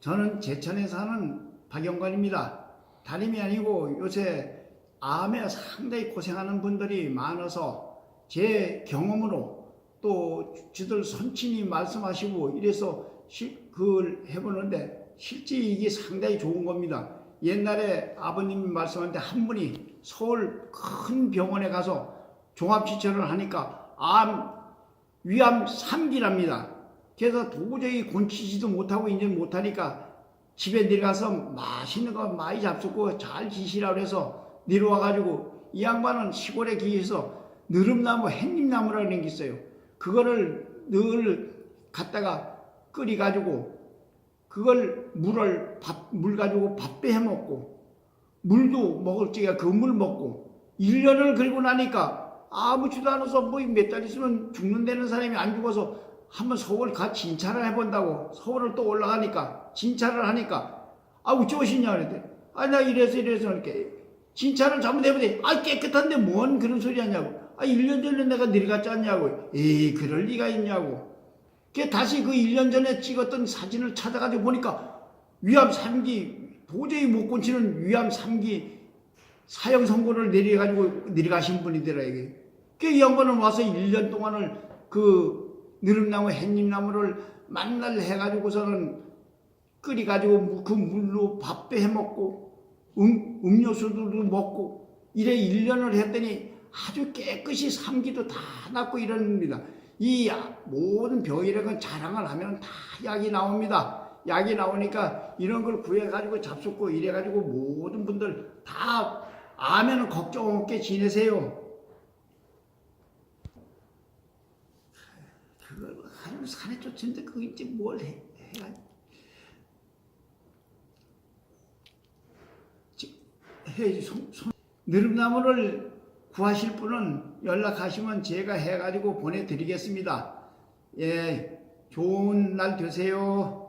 저는 제천에 사는 박영관입니다. 다름이 아니고 요새 암에 상당히 고생하는 분들이 많아서 제 경험으로 또 지들 선친이 말씀하시고 이래서 실- 그걸 해보는데 실제 이게 상당히 좋은 겁니다. 옛날에 아버님이 말씀하는데 한 분이 서울 큰 병원에 가서 종합치료를 하니까 암 위암 3기랍니다. 그래서 도저히 곤치지도 못하고 이제 못하니까 집에 내려가서 맛있는 거 많이 잡수고 잘 지시라 그래서 내려와가지고 이 양반은 시골에 기해서 느릅나무 햇잎나무라는 게 있어요. 그거를 늘 갖다가 끓여가지고 그걸 물을 밥, 물 가지고 밥도 해 먹고 물도 먹을 적에 그물 먹고 1년을 그리고 나니까 아무지도 않아서 뭐 몇 달 있으면 죽는다는 사람이 안 죽어서 한번 서울 가 진찰을 해본다고 서울을 또 올라가니까 진찰을 하니까 아 어쩌시냐 그랬대. 아나 이래서 이래서 이렇게 진찰을 잘못해보더니 아 깨끗한데 뭔 그런 소리 하냐고. 아 1년 전에 내가 내려갔지 않냐고. 에이 그럴 리가 있냐고. 그 다시 그 1년 전에 찍었던 사진을 찾아가지고 보니까 위암 3기 도저히 못 고치는 위암 3기 사형 선고를 내려가지고 내려가신 분이더라 이게. 그이 양반은 와서 1년 동안을 그 느릅나무 햇잎나무를 만날 해가지고서는 끓여가지고 그 물로 밥도 해먹고 음, 음료수도 먹고 이래 1년을 했더니 아주 깨끗이 삼기도 다 낫고 이럽니다. 이 모든 병이라는 건 자랑을 하면 다 약이 나옵니다. 약이 나오니까 이런 걸 구해가지고 잡숫고 이래가지고 모든 분들 다 아면은 걱정 없게 지내세요. 그걸 하루 산에 쫓는데 그거 이제 뭘 해? 해가 해야지 손, 손. 느릅나무를 구하실 분은 연락하시면 제가 해가지고 보내드리겠습니다. 예, 좋은 날 되세요.